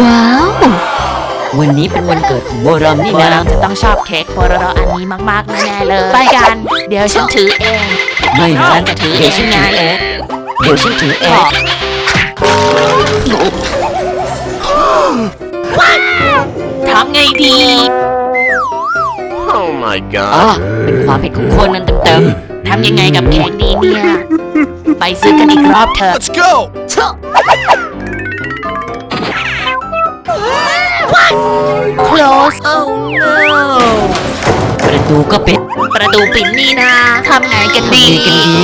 ว้าว วันนี้เป็นวันเกิดของโบรามนี่โบนะรามจะต้องชอบเค้กโบโรโรอันนี้มากๆแน่ๆเลย ไปกัน เดี๋ยวฉันถือเอง ไม่นะฉันจะถือเดี๋ยวฉันเองถือไงเองเดี๋ยวฉันถือเอของทำไงดี Oh my อ๋อ god. เป็นความผิดของคนนั้นเต็มทำยังไงกับเค้กดีเนี่ย ไปซื้อกันอีกรอบเถอะ Let's go. Close oh no ๆประตูก็ปิด ประตูปิดนี่นะทำไงกันดี ดีกันดี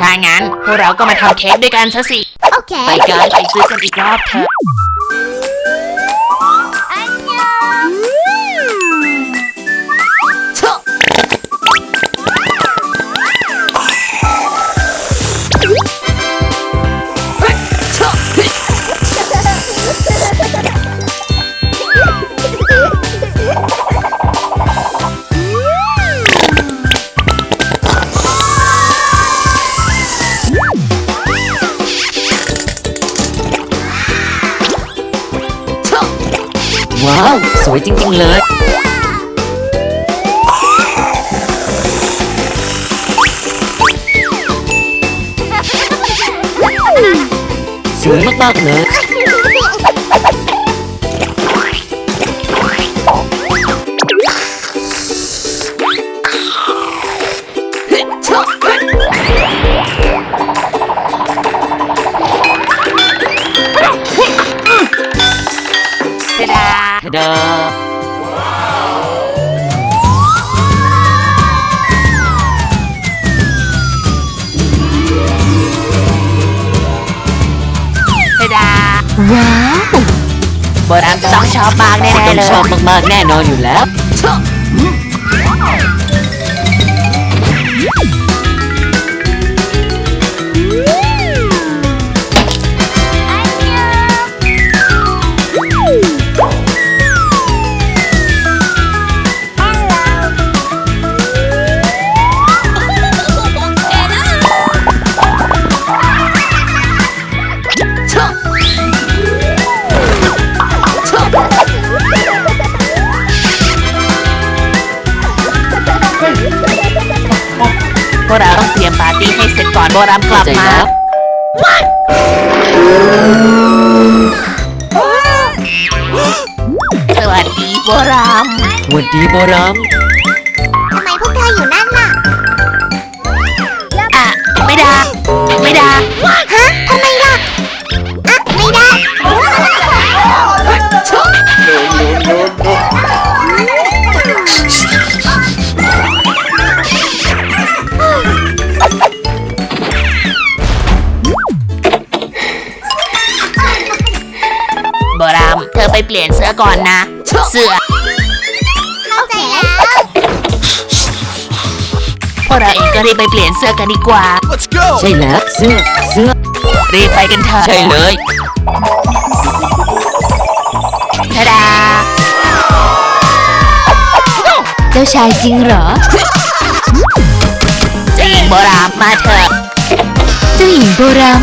ถ้างั้นพวกเราก็มาทำเค้กด้วยกันซะสิ Okay. ไปกันไปซื้อกันอีกรอบเถอะ จริง ๆ เลย สวยมากๆเลยเทด ว้าวโบรามจะต้องชอบมากแน่ต้อๆงเลยชอบมากๆแน่นอนอยู่แล้ว ให้เสร็จก่อนโบรามกลับใจมาแล้วสวัสดีโบรามหวัดดีโบรามทำไมพวกเธออยู่นั่นน่ะอะไม่ได้ไม่ได้ฮะทำไมล่ะ ราม เธอไปเปลี่ยนเสื้อก่อนนะ เสื้อ เข้าใจแล้ว พวกเราเองก็รีบไปเปลี่ยนเสื้อกันดีกว่า Let's go. ใช่แล้วเสื้อเสื้อรีบไปกันเถอะใช่เลยทาดา เจ้าชายจริงเหรอ เจ้าหญิงโบรามมาเถอะ เจ้าหญิงโบราณ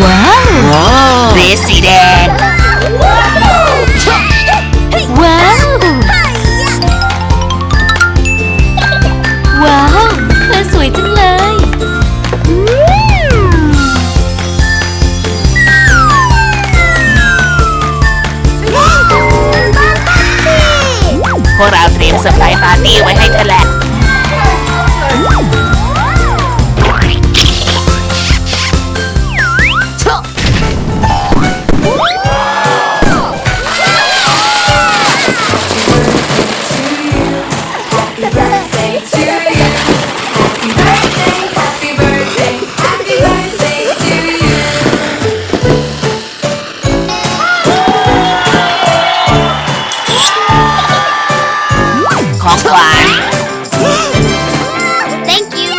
ว้าวว้าวเรสสีแดง ว้าว ว้าว เธอสวยจังเลย พวกเราเตรียมเซอร์ไพรส์ปาร์ตี้ไว้ให้เธอแหละ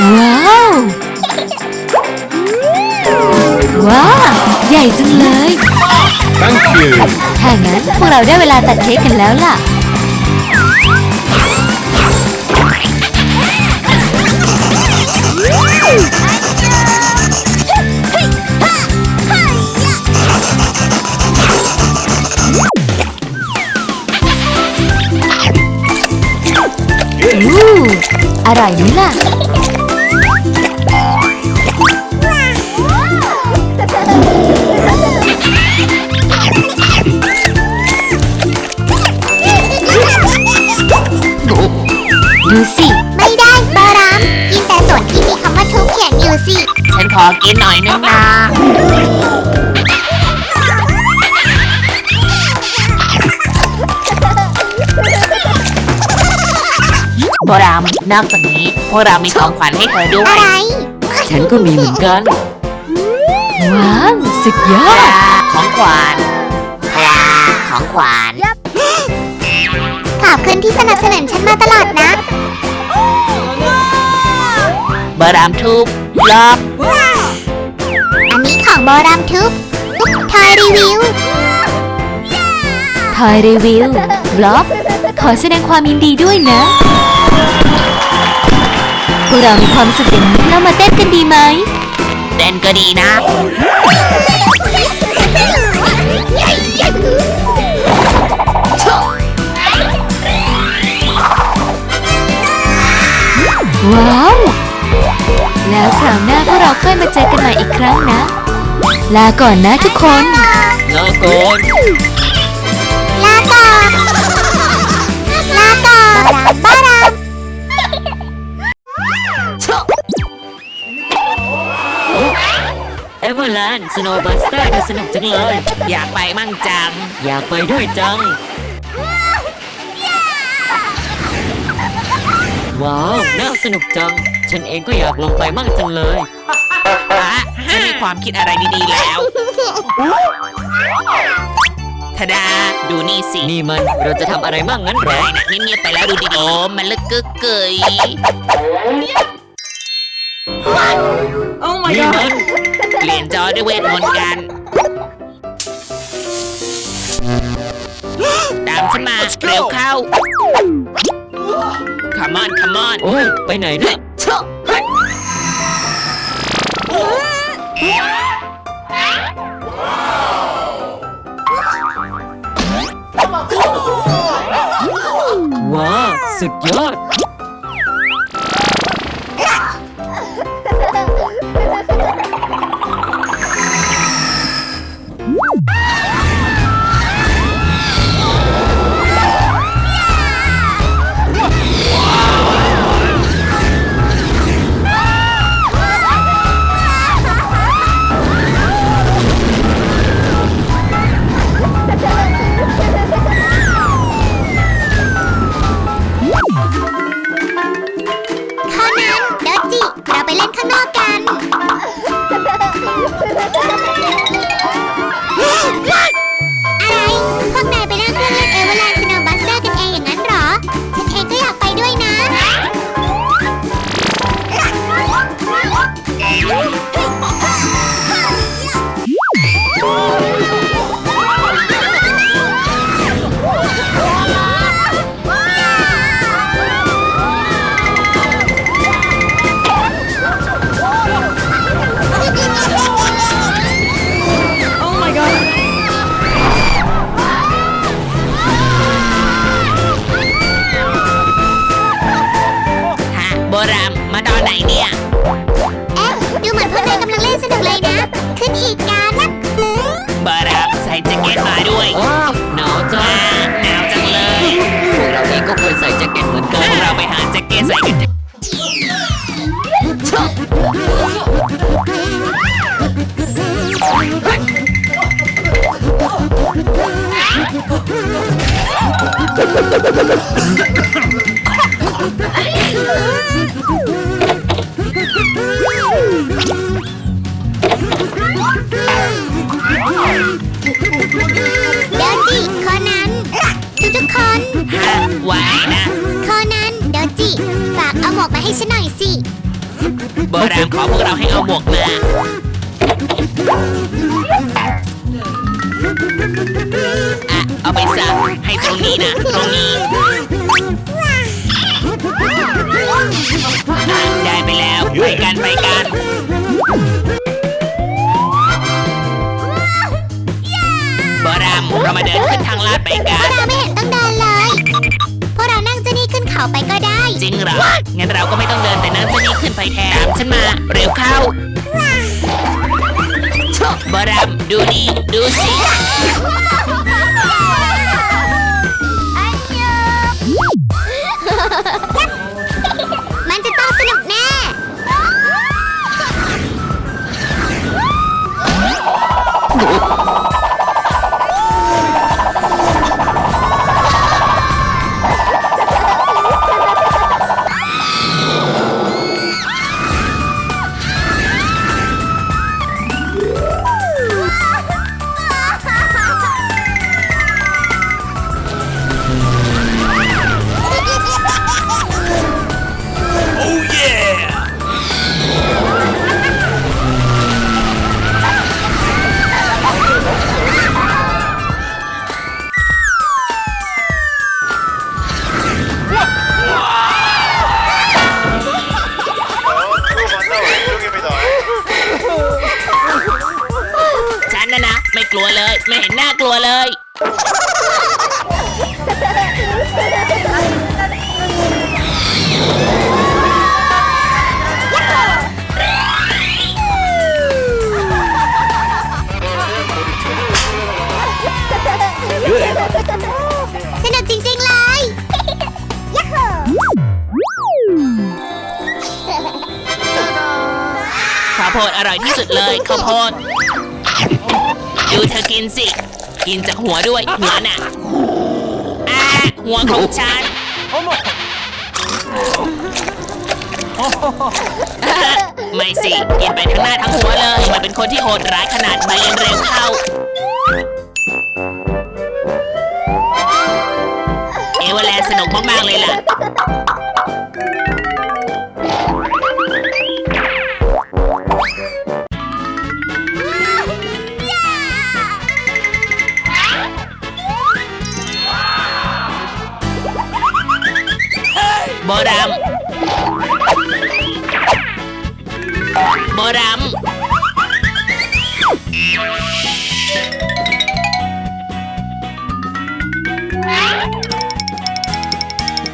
ว้าว ว้าว ใหญ่จังเลย thank you ถ้างั้นพวกเราได้เวลาตัดเค้กกันแล้วล่ะ อู้อร่อยไหมล่ะ สิ ไม่ได้บารามกินแต่ส่วนที่มีคำว่าทุกเขียนอยู่สิ ฉันขอกินหน่อยนึงนะโบรามนอกจากนี้พวกเรามีของขวัญให้เธอด้วอะยไร ฉันก็มีเหมือนกัน ว้าว สุดยอด ของขวัญของขวานขอบคุณที่สนับสนุนฉันมาตลอดนะ เบอร์รามทุบรอบอันนี้ของบารามทุบทอยรีวิวทอยรีวิวร็อบขอแสดงความยินดีด้วยนะ พวกเรามีความสุขอย่างนี้เรามาเต้นกันดีไหม เต้นก็ดีนะ ว้าว แล้วคราวหน้าพวกเราค่อยมาเจอกันใหม่อีกครั้งนะ ลาก่อนนะทุกคน ลาโกนลาก่อน ลาก่อนบารามเอเวอร์แลนด์สโนว์บัสเตอร์ดูสนุกจังเลย อยากไปมั่งจัง อยากไปด้วยจัง ว้าว น่าสนุกจัง ฉันเองก็อยากลงไปมั่งจังเลยอะฉันมีความคิดอะไรดีๆแล้วทดา ดูนี่สินี่มันเราจะทำอะไรมั่งงั้นเหรอได้นะเงียบๆไปแล้วดูดีๆโอ้มันลึกกึกเกยนี่มันเปลี่ยนจอด้วยเวทมนต์กัน ตามฉันมา เร็วเข้า come on come on โอ้ยไปไหนเนี่ย ว้าวสุดยอด ขึ้นอีกกันโบรามใส่แจ็คเก็ตมาด้วยว้าวหนาวจัอ่างหนาวจังเลยพวกเราเองก็ควรใส่แจ็คเก็ตเหมือนกัพนวกเราไปหาแจ็คเก็ตใส่กันเฝากเอาหมวกมาให้ฉันหน่อยสิโบรามขอพวกเราให้เอาหมวกมา อะ เอาไปซะให้ตรงนี้นะ ตรงนี้อะได้ไปแล้ว ไปกันไปกัน โบรามเรามาเดินขึ้นทางลาดไปกัพวนกเราไม่ จานี่ขึ้นเขาไปก็ได้จจริงเหรอ งั้นเราก็ไม่ต้องเดินแต่นั่งจะนี่ขึ้นไปแทนตามฉันมา เร็วเข้าบอรัมดูนี่ ดูสิ อยที่สุดเลยข้าวโพดดูเธอกินสิ กินจากหัวด้วยหัวน่ะอ่าหัวของฉันไม่สิกินไปทั้งหน้าทั้งหัวเลยมันเป็นคนที่โหดร้ายขนาดนี้เร็วเข้า เอเวอร์แลนด์สนุกมาก ๆ เลยล่ะ บอรัมบอรัม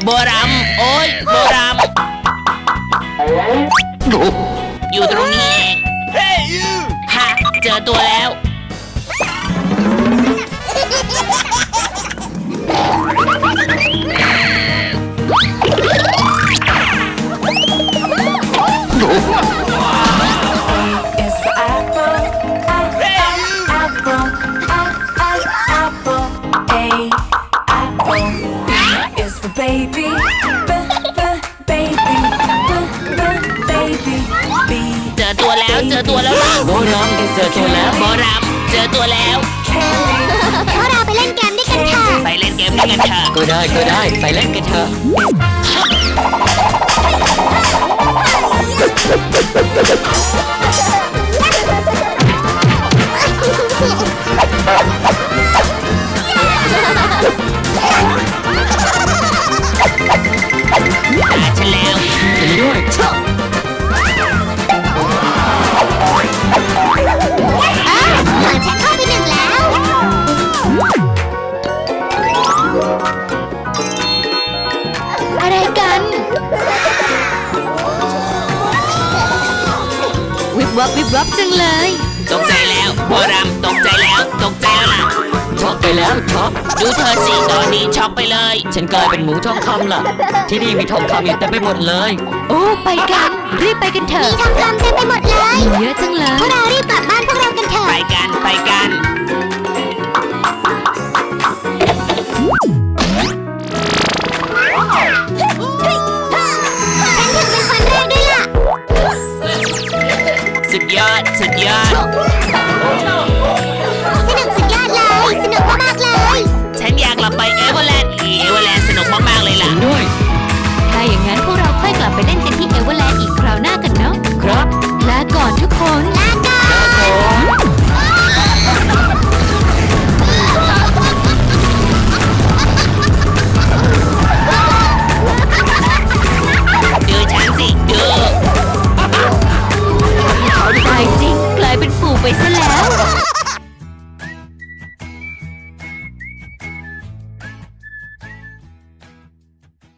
บอรัมโอ้ยบอรัมอยู่ตรงนี้เองฮะเจอตัวแล้ว อตัวแล้วล่ะโบรัมเจอตัวแล้วบอรัมเจอตัวแล้ว candy. พวกเราไปเล่นเกมด้วยกันเถอะไปเล่นเกมนี้กันเถอะก็ได้ก็ได้ไปเล่นกันเถอะตาฉันแล้วฉันด้วย วิบวับวิบวับจังเลย ตกใจแล้วบอรัมตกใจแล้วตกใจแล้วล่ะช็อกไปแล้วช็อกดูเธอสิตอนนี้ช็อกไปเลย ฉันกลายเป็นหมูทองคำล่ะ ที่นี่มีทองคำอยู่เต็มไปหมดเลย โอ้ไปกัน รีบไปกันเถมีอะทองคำเต็มไปหมดเลย เยอะจังเลพวย กเรารีบกลับบ้านพวกเรากันเถอะไปกัน ยอด สนุกสุดยอดเลย สนุกมากๆเลย ฉันอยากกลับไปเอเวอร์แลนด์อีเอเวอร์แลนด์สนุกมากๆเลยล่ะ ด้วย ถ้าอย่างนั้นพวกเราค่อยกลับไปเล่นกันที่เอเวอร์แลนด์อีกคราวหน้ากันเนาะครับ ลาก่อนทุกคน ลา